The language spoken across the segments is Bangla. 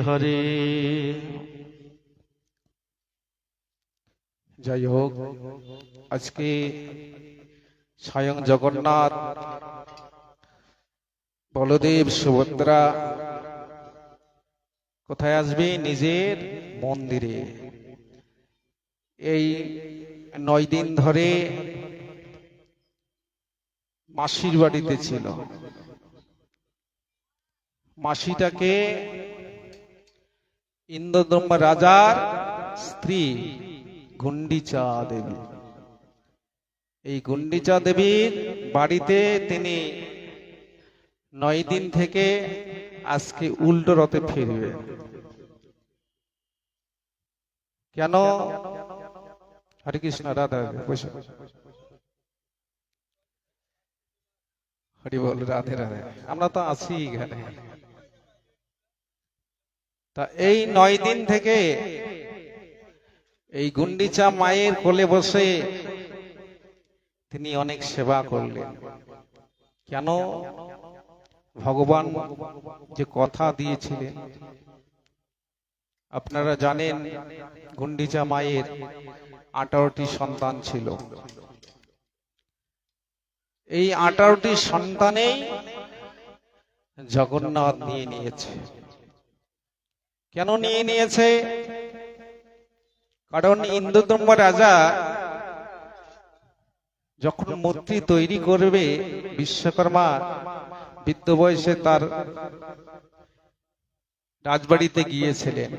হরে যাই হোক, আজকে স্বয়ং জগন্নাথ, বলদেব সুভদ্রা কোথায় আসবে? নিজের মন্দিরে। এই নয় দিন ধরে মাসির বাড়িতে ছিল। মাসিটাকে ইন্দ্রদম্বা রাজার স্ত্রী গুন্ডিচা দেবী। এই গুন্ডিচা দেবীর বাড়িতে তিনি নয় দিন থেকে আজকে উল্টো রথে ফিরবে। কেন? হরে কৃষ্ণ রাধে, বসো। হরি বল রাধে রাধে। আমরা তো আছি এখানে। তা এই নয় দিন থেকে এই গুন্ডিচা মায়ের কোলে বসে তিনি অনেক সেবা করলেন। কেন? ভগবান যে কথা দিয়েছিলেন। আপনারা জানেন গুন্ডিচা মায়ের আঠারোটি সন্তান ছিল। এই আঠারোটি সন্তানেই জগন্নাথ নিয়ে নিয়েছে। কেন নিয়ে নিয়েছে? কারণ ইন্দ্রদম্ব রাজা যখন মূর্তি তৈরি করবে বিশ্বকর্মা বৃদ্ধ বয়সে তার রাজবাড়িতে গিয়েছিলেন।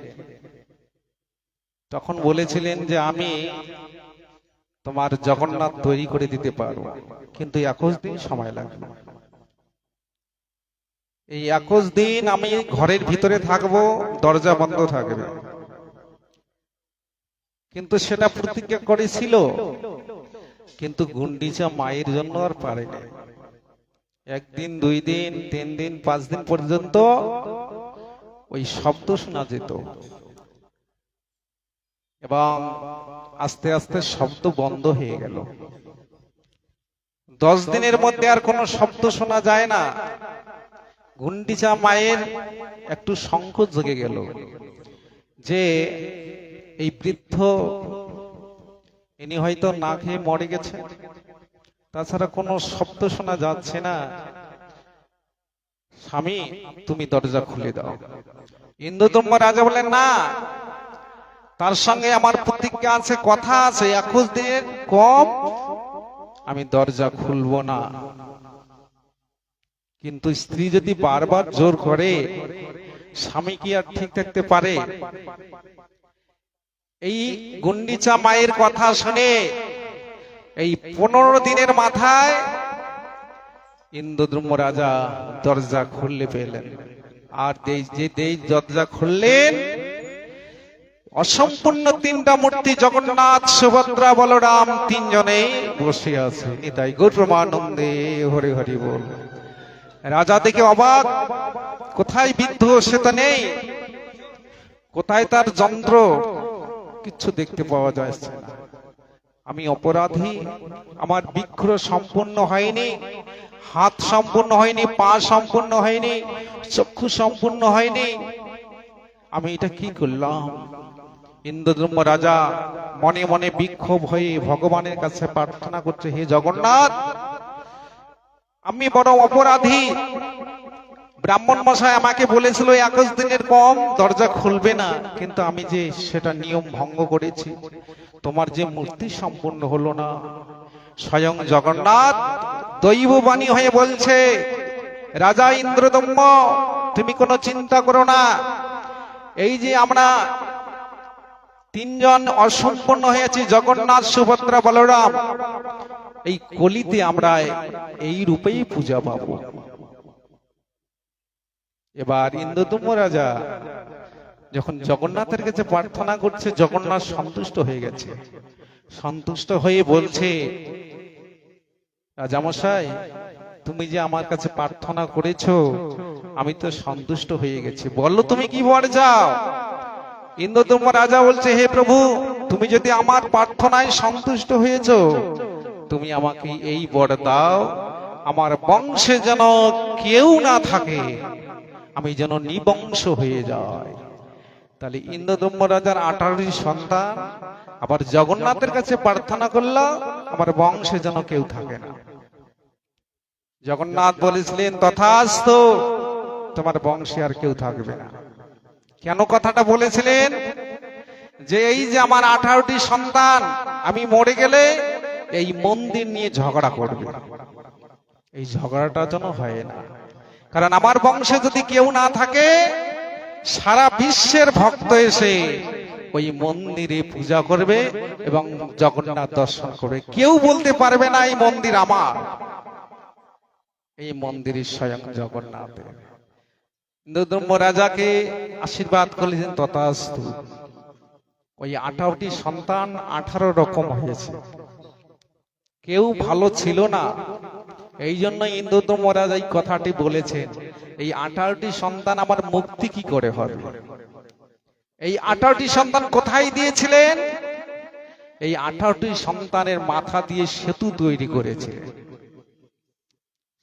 তখন বলেছিলেন যে আমি তোমার জগন্নাথ তৈরি করে দিতে পারব। কিন্তু একুশ দিন সময় লাগবে এই একুশ দিন আমি ঘরের ভিতরে থাকব, দরজা বন্ধ থাকবে। কিন্তু সেটা প্রতিজ্ঞা করেছিল, কিন্তু গুন্ডিচা মায়ের জন্য আর পারেনি একদিন, দুই দিন, তিন দিন, পাঁচ দিন পর্যন্ত ওই শব্দ শোনা যেত। এবং আস্তে আস্তে শব্দ বন্ধ হয়ে গেল। দশ দিনের মধ্যে আর কোনো শব্দ শোনা যায় না। গুন্ডিচা মায়ের একটু সংকোচ জেগে গেল যে এই বৃদ্ধ ইনি হয়তো না খেয়ে মরে গেছে। তাছাড়া কোনো শব্দ শোনা যাচ্ছে না। স্বামী, তুমি দরজা খুলে দাও। ইন্দ্রদম্ব রাজা বলেন না, তার সঙ্গে আমার প্রতিজ্ঞা আছে, কথা আছে, একুশ দিনের কম আমি দরজা খুলবো না। কিন্তু স্ত্রী যদি বারবার জোর করে, স্বামী কি আর ঠিক থাকতে পারে? এই গুন্ডিচা মায়ের কথা শুনে, এই পনেরো দিনের মাথায় ইন্দ্রদ্রুম্য রাজা দরজা খুললে পেলেন। আর যে এই দরজা খুললেন, অসম্পূর্ণ তিনটা মূর্তি জগন্নাথ, সুভদ্রা, বলরাম তিনজনেই বসে আছে। নিতাই গৌরমানন্দে হরে হরি বল। রাজা দেখে অবাক। কোথায় বিদ্ধ সে তো নেই। কোথায় তার যন্ত্র? কিচ্ছু দেখতে পাওয়া যাচ্ছে না। আমি অপরাধী। আমার বিক্র সম্পূর্ণ হয়নি। হাত সম্পূর্ণ হয়নি। পা সম্পূর্ণ হয়নি। চক্ষু সম্পূর্ণ হয়নি। আমি এটা কি করলাম? ইন্দ্রদ্রম্য রাজা মনে মনে বিক্ষোভ হয়ে ভগবানের কাছে প্রার্থনা করছে, হে জগন্নাথ আমি বড় অপরাধী। ব্রাহ্মণ মশাই আমাকে বলেছিল একুশ দিনের কম দরজা খুলবে না। কিন্তু আমি যে সেটা নিয়ম ভঙ্গ করেছি, তোমার যে মূর্তি সম্পূর্ণ হলো না। স্বয়ং জগন্নাথ দৈববাণী হয়ে বলছে, রাজা ইন্দ্রদম্য তুমি কোনো চিন্তা করো না। এই যে আমরা তিনজন অসম্পূর্ণ হয়েছি, জগন্নাথ, সুভদ্রা, বলরাম। এই কলিতে আমরা এই রূপেই পূজা পাব। এবার ইন্দ্রদম্য রাজা যখন জগন্নাথের কাছে প্রার্থনা করছে, জগন্নাথ সন্তুষ্ট হয়ে গেছে। সন্তুষ্ট হয়ে বলছে, রাজামশাই, তুমি যে আমার কাছে প্রার্থনা করেছ, আমি তো সন্তুষ্ট হয়ে গেছি। বলল তুমি কি বর যাও? ইন্দ্রদম্য রাজা বলছে, হে প্রভু, তুমি যদি আমার প্রার্থনায় সন্তুষ্ট হয়েছো, তুমি আমাকে এই বর দাও। আমার বংশে যেন কেউ না থাকে, আমি যেন নিবংশ হয়ে যাই। তাহলে ইন্দ্রদম্য রাজার আঠারোটি সন্তান, আবার জগন্নাথের কাছে প্রার্থনা করল, আমার বংশে যেন কেউ থাকে না। জগন্নাথ বলেছিলেন, তথাস্ত, তোমার বংশে আর কেউ থাকবে না। কেন কথাটা বলেছিলেন? যে এই যে আমার আঠারোটি সন্তান, আমি মরে গেলে এই মন্দির নিয়ে ঝগড়া করবে। এই ঝগড়াটা যেন হয় না। কারণ আমার বংশে যদি কেউ না থাকে, সারা বিশ্বের ভক্ত এসে ওই মন্দিরে পূজা করবে এবং জগন্নাথ দর্শন করবে। কেউ বলতে পারবে না, এই মন্দির আমার। এই মন্দিরের স্বয়ং জগন্নাথের। ইন্দ্রদ্রম্য রাজাকে আশীর্বাদ করলেন তথাস্তু। ওই আঠারোটি সন্তান আঠারো রকম হয়েছে। কেউ ভালো ছিল না। এই জন্য ইন্দ্রদ্য মহারাজ এই কথাটি বলেছেন, এই আঠারোটি সন্তান আমার মুক্তি কি করে হবে? এই আঠারোটি সন্তান কোথায় দিয়েছিলেন? এই আঠারোটি সন্তানের মাথা দিয়ে সেতু তৈরি করেছিলেন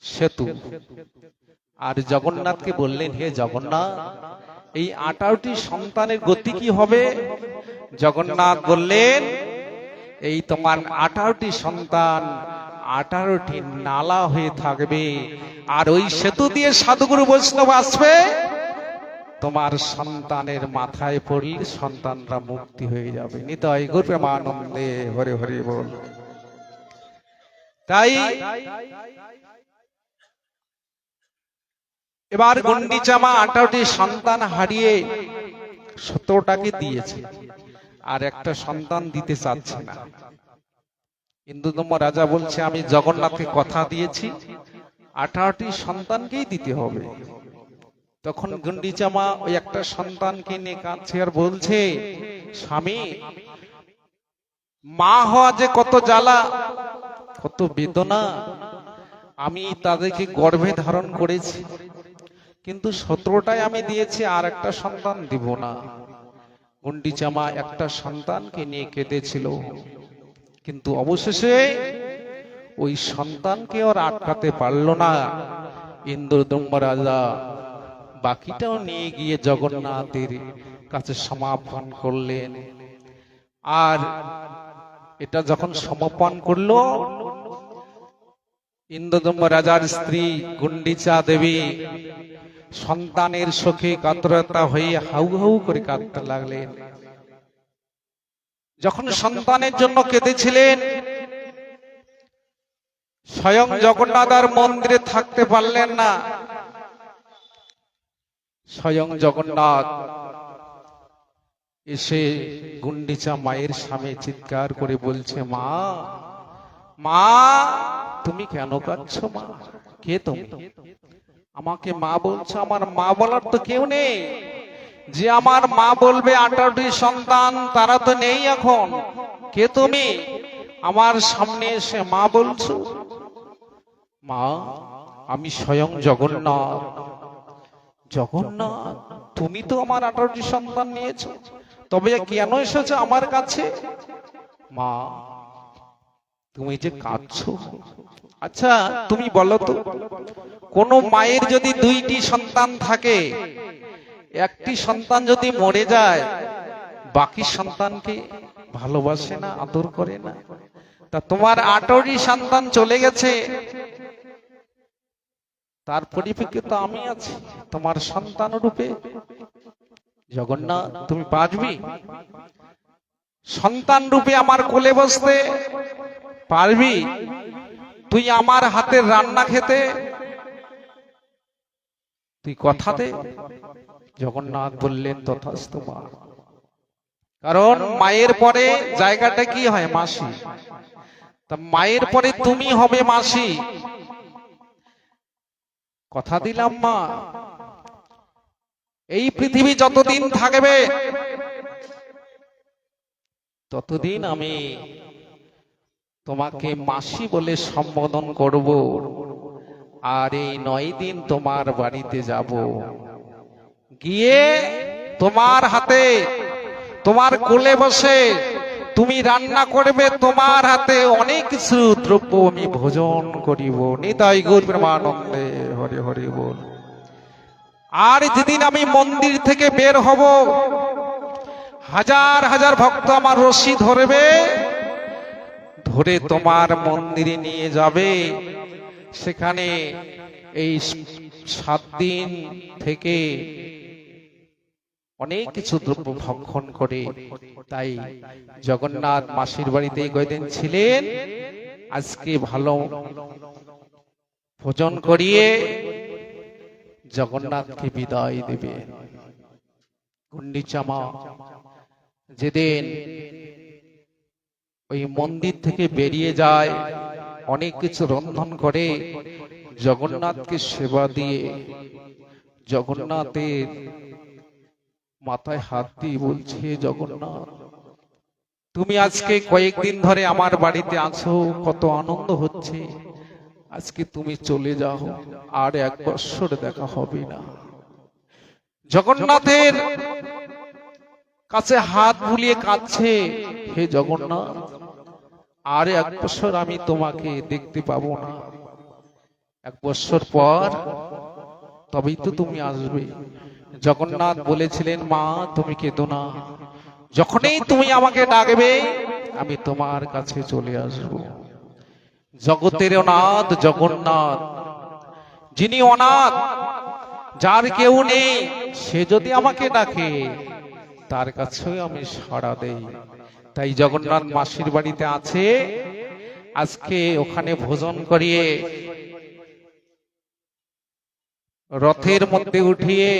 সেতু। আর জগন্নাথকে বললেন হে জগন্নাথ এই আঠারোটি সন্তানের গতি কি হবে? জগন্নাথ বললেন এই তোমার আঠারোটি সন্তান আঠারোটি নালা হয়ে থাকবে আর ওই সেতু দিয়ে সাধুগুরু বৈষ্ণব আসবে। তোমার সন্তানের মাথায় পড়লে সন্তানরা মুক্তি হয়ে যাবে। নিতাই গুরু প্রেমানন্দে হরে হরে বল। তাই এবার গন্ডিচামা আঠারোটি সন্তান হারিয়ে সতেরোটাকে দিয়েছে। আর একটা সন্তান দিতে চাচ্ছে না। হিন্দুতম রাজা বলছে আমি জগন্নাথকে কথা দিয়েছি। আঠারোটি সন্তানকেই দিতে হবে। তখন গন্ডিচামা ওই একটা সন্তানকে নিয়ে কাঁদছে আর বলছে স্বামী মা হওয়া যে কত জ্বালা কত বেদনা। আমি তাদেরকে গর্ভে ধারণ করেছি। কিন্তু সতেরোটায় আমি দিয়েছি, আর একটা সন্তান দিব না। গন্ডিচামা একটা সন্তানকে নিয়ে কেঁদেছিল। কিন্তু অবশেষে ওই সন্তানকে ওর আটকাতে পারল না। ইন্দ্রদম্ব রাজা বাকিটাও নিয়ে গিয়ে জগন্নাথের কাছে সমাপন করলেন। আর এটা যখন সমাপন করল ইন্দ্রদম্ব রাজার স্ত্রী গুন্ডিচা দেবী সন্তানের শোকে কাতরতা হয়ে হাউ হাউ করে কাঁদতে লাগলেন। যখন সন্তানের জন্য কেঁদেছিলেন, স্বয়ং জগন্নাথ আর মন্দিরে থাকতে পারলেন না। স্বয়ং জগন্নাথ এসে গুন্ডিচা মায়ের সামনে চিৎকার করে বলছে, মা মা, তুমি কেন কাঁদছ মা? কে তুমি? আমাকে মা বলছো, আমার মা বলার তো কেউ নেই। যে আমার মা বলবে আঠারোটি সন্তান, তারা তো নেই এখন। কে তুমি? আমার সামনে এসে মা বলছো, মা, আমি স্বয়ং জগন্নাথ। জগন্নাথ, তুমি তো আমার আঠারোটি সন্তান নিয়েছো। তবে কেন এসেছ আমার কাছে? মা, তুমি যে কাঁদছো আচ্ছা তুমি বলো তো, কোন মায়ের যদি দুইটি সন্তান থাকে, একটি সন্তান যদি মরে যায়, বাকি সন্তানকে ভালোবাসে না, আদর করে না? তা তোমার আটটি সন্তান চলে গেছে, তার পরিপ্রেক্ষিতে আমি আছি, তোমার সন্তান রূপে? জগন্নাথ, তুমি বাঁচবি? সন্তান রূপে আমার কোলে বসতে পারবি? তুই আমার হাতের রান্না খেতে? তুই কথা দে জগন্নাথ বললেন, তথাস্তু মা। কারণ মায়ের পরে জায়গাটা কি হয় মাসি? তা মায়ের পরে তুমি হবে মাসি। কথা দিলাম মা। এই পৃথিবী যতদিন থাকবে, ততদিন আমি তোমাকে মাসি বলে সম্বোধন করব। আর এই নয় দিন তোমার বাড়িতে যাব। গিয়ে তোমার হাতে তোমার কোলে বসে তুমি রান্না করবে তোমার হাতে অনেক কিছু দ্রব্য আমি ভোজন করিব। নিতাই গৌর প্রেমানন্দে হরে হরে বল। আর যেদিন আমি মন্দির থেকে বের হব হাজার হাজার ভক্ত আমার রশি ধরবে। ধরে তোমার মন্দিরে নিয়ে যাবে। সেখানে এই সাত দিন থেকে অনেক কিছু দ্রব্য ভক্ষণ করে। তাই জগন্নাথ মাসির বাড়িতে কয়দিন ছিলেন? আজকে ভালো ভোজন করিয়ে জগন্নাথকে বিদায় দেবে গুন্ডিচামা যেদিন ওই মন্দির থেকে বেরিয়ে যায়, অনেক কিছু রন্ধন করে, জগন্নাথকে সেবা দিয়ে। জগন্নাথের মাথায় হাত দিয়ে বলছে, জগন্নাথ, তুমি আজকে কয়েকদিন ধরে আমার বাড়িতে আছো, কত আনন্দ হচ্ছে। আজকে তুমি চলে যাও, আর এক বৎসর দেখা হবে না। জগন্নাথের কাছে হাত বুলিয়ে কাঁদছে, হে জগন্নাথ আর এক বছর আমি তোমাকে দেখতে পাবো না। এক বছর পর তবেই তো তুমি আসবে। জগন্নাথ বলেছিলেন, মা, তুমি কেঁদো না। যখনই তুমি আমাকে ডাকবে, আমি তোমার কাছে চলে আসব। জগতের অনাথ, জগন্নাথ। যিনি অনাথ, যার কেউ নেই, সে যদি আমাকে ডাকে, তার কাছেও আমি সাড়া দেই। তাই জগন্নাথ মাসির বাড়িতে আছে। আজকে ওখানে ভোজন করিয়ে রথের মধ্যে উঠিয়ে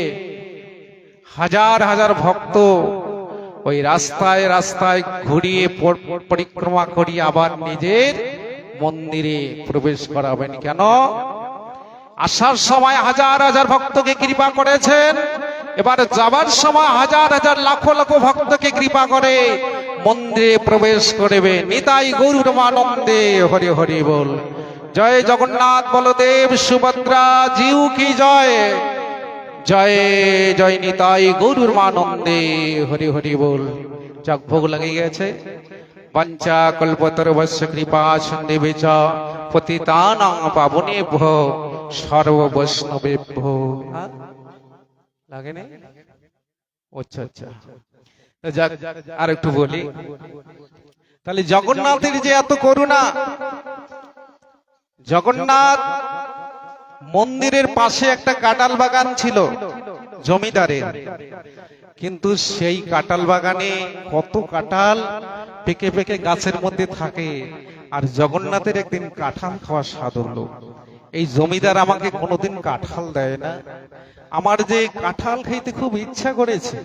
হাজার হাজার ভক্ত ওই রাস্তায় রাস্তায় ঘুরিয়ে পর- পরিক্রমা করিয়ে আবার নিজের মন্দিরে প্রবেশ করাবেন কেন? আসার সময় হাজার হাজার ভক্তকে কৃপা করেছেন। এবার যাবার সময় হাজার হাজার লাখো লাখো ভক্তকে কৃপা করে মন্দিরে প্রবেশ করবে। নিতাই গৌর আনন্দে হরি হরি বল। জয় জগন্নাথ বলদেব সুভদ্রা জিউ কি জয়? জয় জয় নিতাই গৌরুর মানন্দে হরি হরি বল। যাক ভোগ লাগে গেছে। পঞ্চা কল্পতরবস্য কৃপা সন্দেবে চ পতিতানাং পাবনে ভো সর্ববৈষ্ণবে ভো লাগে না আচ্ছা আচ্ছা। যাক আর একটু বলি। তাহলে জগন্নাথের যে এত করুণা, জগন্নাথ মন্দিরের পাশে একটা কাঁঠাল বাগান ছিল, জমিদারের। কিন্তু সেই কাঁঠাল বাগানে কত কাঁঠাল পেকে পেকে গাছের মধ্যে থাকে, আর জগন্নাথের একদিন কাঁঠাল খাওয়ার স্বাদ হলো। এই জমিদার আমাকে কোনোদিন কাঁঠাল দেয় না। আমার যে কাঁঠাল খাইতে খুব ইচ্ছা করেছে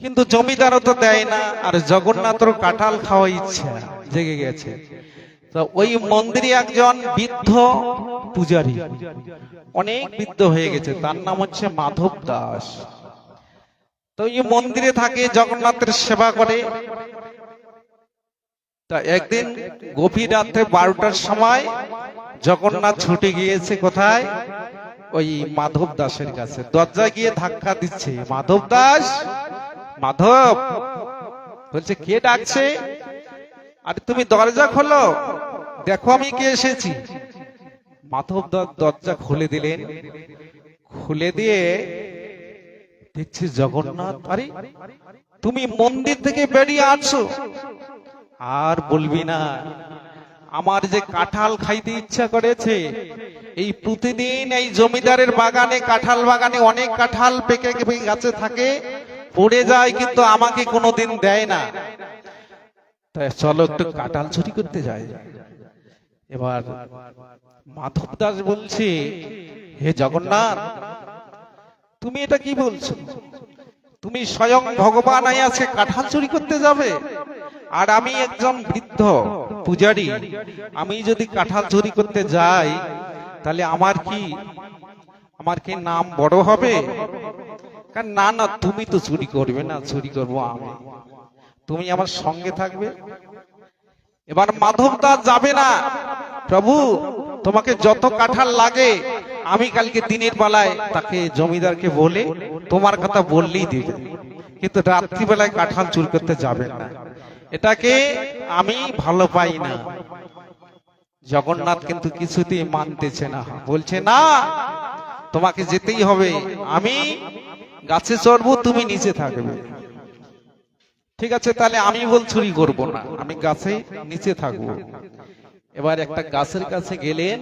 কিন্তু জমিদারও তো দেয় না, আর জগন্নাথের কাঁঠাল খাওয়া ইচ্ছা জেগে গেছে। তো ওই মন্দিরে একজন বৃদ্ধ পূজারী, অনেক বৃদ্ধ হয়ে গেছে, তার নাম হচ্ছে মাধব দাস। তো এই মন্দিরে থাকে, জগন্নাথের সেবা করে। তা একদিন গভীর রাতে বারোটার সময় জগন্নাথ ছুটে গিয়েছে কোথায়? ওই মাধব দাসের কাছে। দরজা গিয়ে ধাক্কা দিচ্ছে, মাধব দাস মাধব, বলছে, কে ডাকছে? আরে, তুমি দরজা খোলো। দেখো আমি কে এসেছি। মাধব দরজা খুলে দিলেন। খুলে দিয়ে দেখছি জগন্নাথ, আরে, তুমি মন্দির থেকে বেরিয়ে আসছো আর বলবি না, আমার যে কাঁঠাল খাইতে ইচ্ছা করেছে, এই প্রতিদিন এই জমিদারের বাগানে, কাঁঠাল বাগানে অনেক কাঁঠাল পেকে গাছে থাকে। পড়ে যায় কিন্তু আমাকে কোনোদিন দেয় না। তাই চলো একটু কাঁঠাল চুরি করতে যাই। এবার মাধব দাস বলছে, হে জগন্নাথ, তুমি এটা কি বলছো? তুমি স্বয়ং ভগবান আজকে কাঁঠাল চুরি করতে যাবে? আর আমি একজন বৃদ্ধ পূজারী, আমি যদি কাঁঠাল চুরি করতে যাই, তাহলে আমার কি আমার কি নাম বড় হবে? না না, তুমি তো চুরি করবে না, চুরি করব আমি। তুমি আমার সঙ্গে থাকবে। এবার মাধব দাস যাবে না। প্রভু, তোমাকে যত কাঁঠাল লাগে, আমি কালকে দিনের বেলায় তাকে জমিদারকে বলে তোমার কথা বললেই দিবে। কিন্তু রাত্রিবেলায় কাঁঠাল চুরি করতে যাবে না। এটাকে আমি ভালো পাই না। জগন্নাথ কিন্তু কিছুতেই মানতেছে না। বলছে, না, তোমাকে যেতেই হবে। আমি গাছে চড়বো, তুমি নিচে থাকবে। ঠিক আছে, তাহলে আমি বল চুরি করব না, আমি গাছে নিচে থাকব। এবার একটা গাছের কাছে গেলেন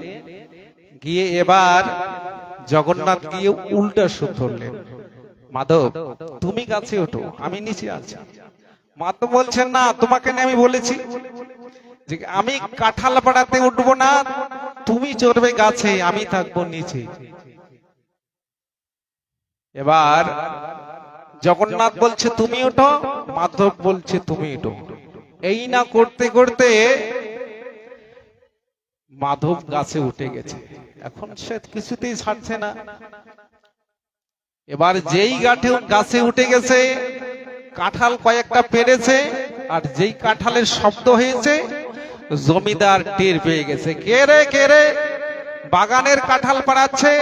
গিয়ে এবার জগন্নাথ গিয়ে উল্টা সুর ধরলেন। মাধব, তুমি গাছে ওঠো, আমি নিচে আছি। মাধব বলছেন, না, তোমাকে আমি বলেছি যে, আমি কাঁঠাল পাড়াতে উঠবো না, তুমি চড়বে গাছে, আমি থাকব নিচে। এবার জগন্নাথ বলছে, তুমি ওঠো। মাধব বলছে, তুমি ওঠো। এই না করতে করতে মাধব গাছে উঠে গেছে। এখন সে কিছুতেই ছাড়ছে না। এবার যেই গাঠে গাছে উঠে গেছে, কাঁঠাল কয়েকটা পেরেছে আর যেই কাঁঠালের শব্দ হয়েছে, জমিদার টের পেয়ে গেছে। কে রে কে রে? বাগানের কাঁঠাল পাড়াচ্ছে।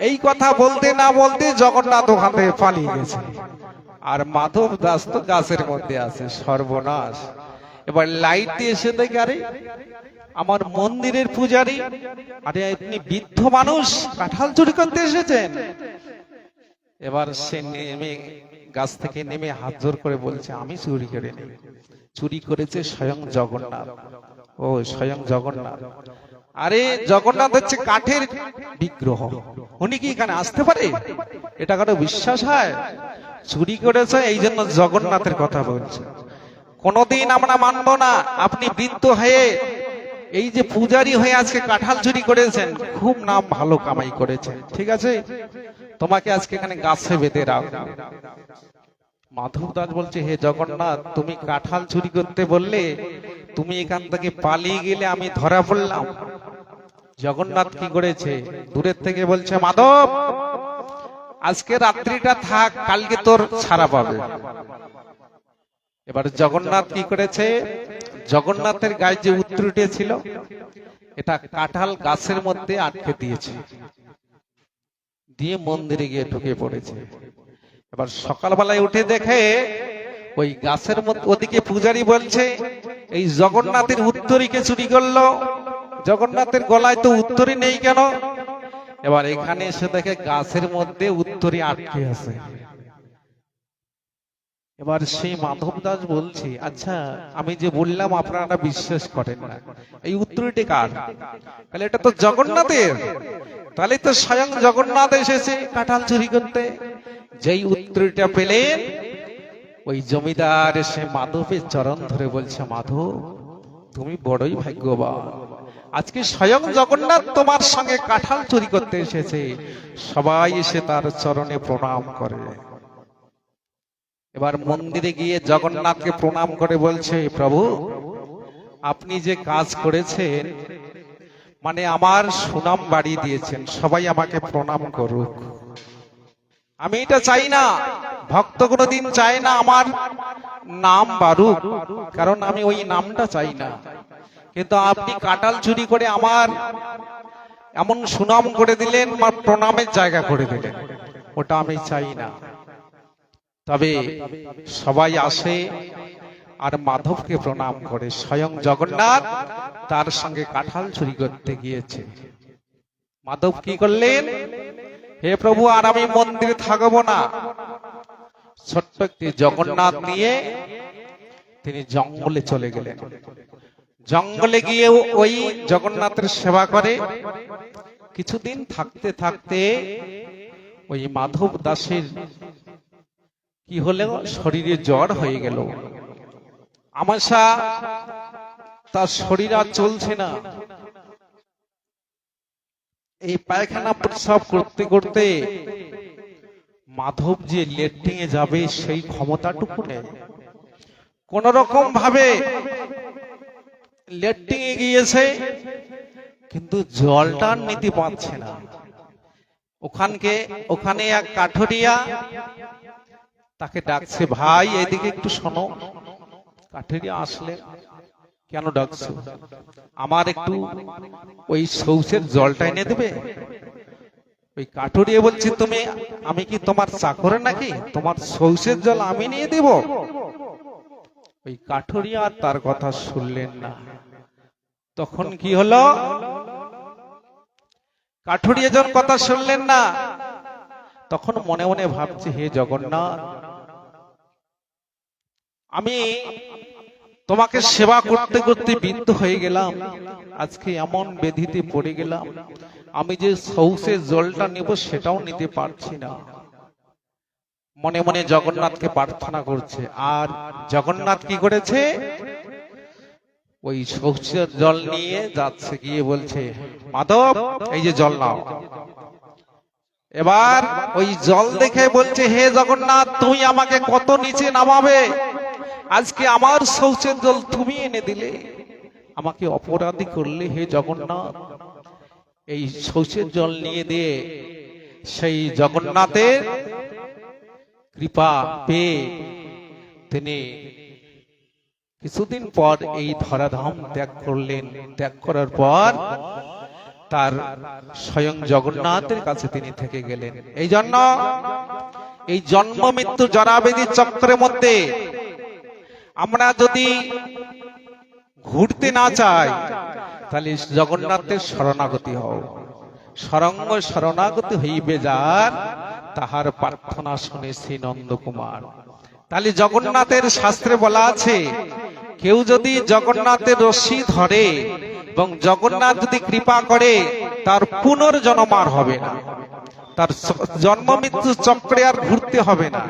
এই কথা বলতে না বলতে জগন্নাথ ওখান থেকে পালিয়ে গেছে। আর মাধব দাস তো গাছের মধ্যে আছে, সর্বনাশ। এবার লাইট দিয়ে এসে দেখে, আরে, আমার মন্দিরের পূজারি, আরে, আপনি বৃদ্ধ মানুষ, কাঁঠাল চুরি করতে এসেছেন। এবার সে নেমে, গাছ থেকে নেমে হাত জোর করে বলছে, আমি চুরি করে নেই চুরি করেছে স্বয়ং জগন্নাথ। ও, স্বয়ং জগন্নাথ। আরে জগন্নাথ হচ্ছে কাঠের বিগ্রহ। উনি কি এখানে আসতে পারে? এটা কারও বিশ্বাস হয়? চুরি করেছে এই জন্য জগন্নাথের কথা বলছে। কোনদিন আমরা মানব না আপনি বৃদ্ধ হয়ে এই যে পূজারি হয়ে আজকে কাঁঠাল চুরি করেছেন খুব নাম ভালো কামাই করেছেন ঠিক আছে? তোমাকে আজকে এখানে গাছে বেঁধে রাখব মাধব দাস বলছে হে জগন্নাথ তুমি কাঁঠাল চুরি করতে বললে তুমি এখান থেকে পালিয়ে গেলে আমি ধরা পড়লাম। জগন্নাথ কি করেছে? দূরের থেকে বলছে মাধব আজকে রাত্রিটা থাক কালকে তোর ছাড়া পাবে। এবার জগন্নাথ কি করেছে? জগন্নাথের গায়ে যে উত্তরটি ছিল এটা কাঁঠাল গাছের মধ্যে আটকে দিয়েছে। দিয়ে মন্দিরে গিয়ে ঢুকে পড়েছে। এবার সকালবেলায় উঠে দেখে ওই গাছের মধ্যে ওদিকে পূজারি বলছে এই জগন্নাথের উত্তরীকে চুরি করল। জগন্নাথের গলায় তো উত্তরী নেই কেন? এবার এখানে এসে দেখে গাছের মধ্যে উত্তরী আটকে আছে। এবার সেই মাধব দাস বলছে আচ্ছা আমি যে বললাম আপনারা বিশ্বাস করেন না। এই উত্তরটি কার? তাহলে এটা তো জগন্নাথের। তাহলে তো স্বয়ং জগন্নাথ এসেছে কাঁঠাল চুরি করতে। যেই উত্তরটা পেলেন ওই জমিদার এসে মাধবের চরণ ধরে বলছে মাধব তুমি বড়ই ভাগ্যবান। আজকে স্বয়ং জগন্নাথ তোমার সঙ্গে কাঁঠাল চুরি করতে এসেছে। সবাই এসে তার চরণে প্রণাম করে। এবার মন্দিরে গিয়ে জগন্নাথকে প্রণাম করে বলছে, প্রভু, আপনি যে কাজ করেছেন মানে আমার সুনাম বাড়িয়ে দিয়েছেন, সবাই আমাকে প্রণাম করুক। আমি এটা চাই না, ভক্ত কোনোদিন চায় না আমার নাম বাড়ুক, কারণ আমি ওই নামটা চাই না। কিন্তু আপনি কাটাল চুরি করে আমার এমন সুনাম করে দিলেন, আমার প্রণামের জায়গা করে দিলেন। ওটা আমি চাই না। তবে সবাই আসে আর মাধবকে প্রণাম করে। স্বয়ং জগন্নাথ তার সঙ্গে কাঁঠাল চুরি করতে গিয়েছে। মাধব কি করলেন? হে প্রভু, আর আমি মন্দিরে থাকব না। ছোট্ট একটি জগন্নাথ নিয়ে তিনি জঙ্গলে চলে গেলেন। জঙ্গলে গিয়ে ওই জগন্নাথের সেবা করে। কিছুদিন থাকতে থাকতে ওই মাধব দাসের কি হলে? শরীরে জ্বর হয়ে গেল। আমাশা তার শরীর আর চলছে না। এই পায়খানা প্রস্রাব করতে করতে মাধব যে লেট্রিনে যাবে সেই ক্ষমতাটুকু নেই কোন রকম ভাবে লেট্রিনে গিয়েছে, কিন্তু জলটা নিতে পারছে না। ওখানকে, ওখানে এক কাঠরিয়া তাকে ডাকছে, ভাই, এদিকে একটু শোনো। কাঠেরিয়া আসলে, কেন ডাকছো? আমার একটু ওই সৌসের জলটা এনে দেবে? ওই কাঠুরিয়ে বলছি, তুমি, আমি কি তোমার চাকরে নাকি? তোমার সৌসের জল আমি নিয়ে দেব? ওই কাঠুরিয়া তার কথা শুনলেন না। তখন কি হলো? কাঠুরিয়া যখন কথা শুনলেন না তখন মনে মনে ভাবছে হে জগন্নাথ আমি তোমাকে সেবা করতে করতে বিদ্ধ হয়ে গেলাম। আজকে এমন বেধিতে পড়ে গেলাম। আমি যে সৌসের জলটা নেব সেটাও নিতে পারছি না। মনে মনে জগন্নাথকে প্রার্থনা করছে। আর জগন্নাথ কি করেছে? ওই সৌসের জল নিয়ে যাচ্ছে, গিয়ে বলছে, মাধব, এই যে জল নাও। এবার ওই জল দেখে বলছে, হে জগন্নাথ, তুমি আমাকে কত নিচে নামাবে? আজকে আমার শৌচের জল তুমি এনে দিলে। আমাকে অপরাধী করলে, হে জগন্নাথ। এই শৌচের জল নিয়ে দিয়ে সেই জগন্নাথের কৃপা পেয়ে তিনি কিছুদিন পর এই ধরাধাম ত্যাগ করলেন। ত্যাগ করার পর তার স্বয়ং জগন্নাথের কাছে তিনি থেকে গেলেন। এই জন্য এই জন্ম মৃত্যু জরাবেদি চক্রের মধ্যে আমরা যদি ঘুরতে না চাই, তাহলে জগন্নাথের শরণাগতি হও। সরঙ্গ শরণাগতি হইবে যার তাহার প্রার্থনা শুনে শ্রী নন্দকুমার। তাহলে জগন্নাথের শাস্ত্রে বলা আছে, কেউ যদি জগন্নাথের রশ্মি ধরে এবং জগন্নাথ যদি কৃপা করে, তার পুনর্জন্ম আর হবে না। তার জন্ম মৃত্যু চক্রে আর ঘুরতে হবে না।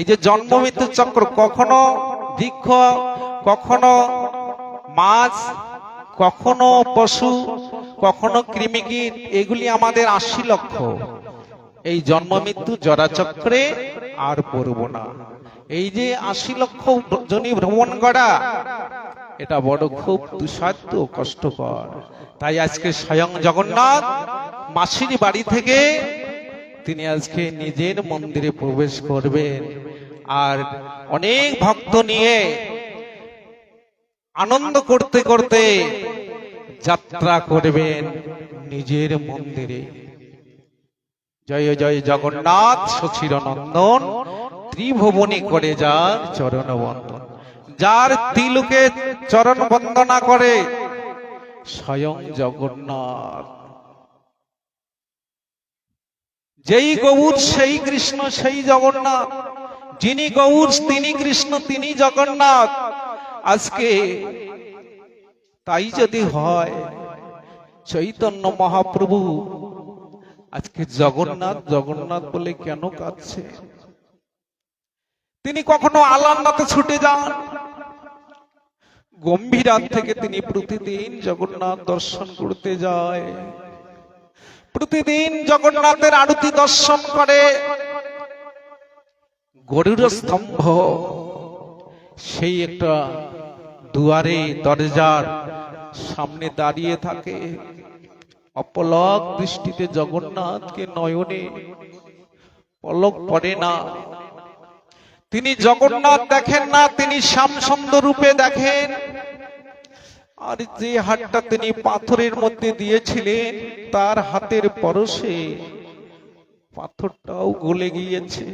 এই যে জন্ম মৃত্যু চক্র, কখনো বৃক্ষ, কখনো মাছ, কখনো পশু, কখনো কৃমিকীট, এগুলি আমাদের আশি লক্ষ। এই জন্ম মৃত্যু জরাচক্রে আর পড়ব না। এই যে আশি লক্ষ জনী ভ্রমণ করা এটা বড় খুব দুঃসাধ্য কষ্টকর। তাই আজকে স্বয়ং জগন্নাথ মাসির বাড়ি থেকে তিনি আজকে নিজের মন্দিরে প্রবেশ করবেন আর অনেক ভক্ত নিয়ে আনন্দ করতে করতে যাত্রা করবেন নিজের মন্দিরে। জয় জয় জগন্নাথ সচির নন্দন ত্রিভুবনী করে যার চরণ বন্দন যার তিলুকে চরণ বন্দনা করে, স্বয়ং জগন্নাথ। যেই গৌর সেই কৃষ্ণ, সেই জগন্নাথ। যিনি গৌর তিনি কৃষ্ণ, তিনি জগন্নাথ। আজকে তাই যদি হয়, চৈতন্য মহাপ্রভু আজকে জগন্নাথ জগন্নাথ বলে কেন কাঁদছে? তিনি কখনো আলান্নাতে ছুটে যান? গম্ভীরাত থেকে তিনি প্রতিদিন জগন্নাথ দর্শন করতে যায়। প্রতিদিন জগন্নাথের আরতি দর্শন করে। গরুর স্তম্ভ, সেই একটা দুয়ারে, দরজার সামনে দাঁড়িয়ে থাকে। অপলক দৃষ্টিতে জগন্নাথকে নয়নে পলক পড়ে না। তিনি জগন্নাথ দেখেন না, তিনি শ্যামসুন্দর রূপে দেখেন। আর যে হাতটা তিনি পাথরের মধ্যে দিয়েছিলেন, তার হাতের পরশে পাথরটাও গলে গিয়েছে।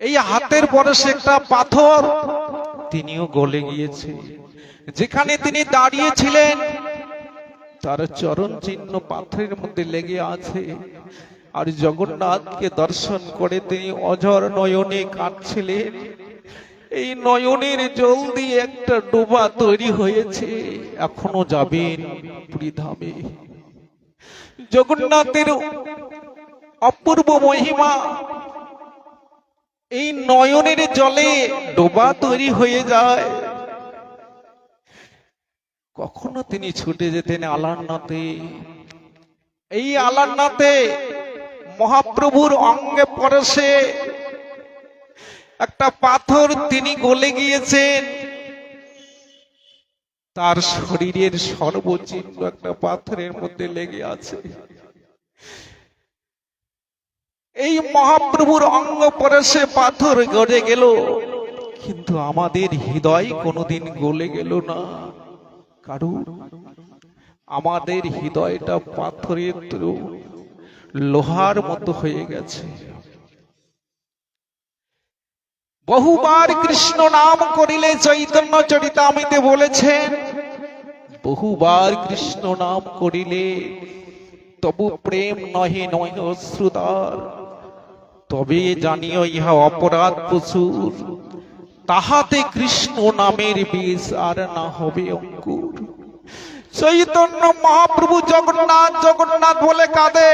এই হাতের পরশে একটা পাথর, তিনিও গলে গিয়েছে। যেখানে তিনি দাঁড়িয়েছিলেন তার চরণ চিহ্ন পাথরের মধ্যে লেগে আছে। আর জগন্নাথকে দর্শন করে তিনি অজর নয়নে কাঁদছিলেন। এই নয়নের জল দিয়ে একটা ডোবা তৈরি হয়েছে। এখনও যাবেন পুরীধামে জগন্নাথের অপূর্ব মহিমা, এই নয়নের জলে ডোবা তৈরি হয়ে যায়। কখনো তিনি ছুটে যেতেন আলারনাথে এই আলারনাথে মহাপ্রভুর অঙ্গে পরশে একটা পাথর তিনি গলে গিয়েছেন। তার শরীরের সর্বচিহ্ন একটা পাথরের মধ্যে লেগে আছে। এই মহাপ্রভুর অঙ্গ পরশে পাথর গড়ে গেল কিন্তু আমাদের হৃদয় কোনোদিন গলে গেল না। কারণ আমাদের হৃদয়টা পাথরের লোহার মতো হয়ে গেছে। বহুবার কৃষ্ণ নাম করিলে চৈতন্য চরিতামিতে বলেছেন বহুবার কৃষ্ণ নাম করিলে তবু প্রেম নহে নয় অশ্রুদার তবে জানিও ইহা অপরাধ প্রচুর। তাহাতে কৃষ্ণ নামের বীজ আর না হবে অঙ্কুর। চৈতন্য মহাপ্রভু জগন্নাথ জগন্নাথ বলে কাঁদে।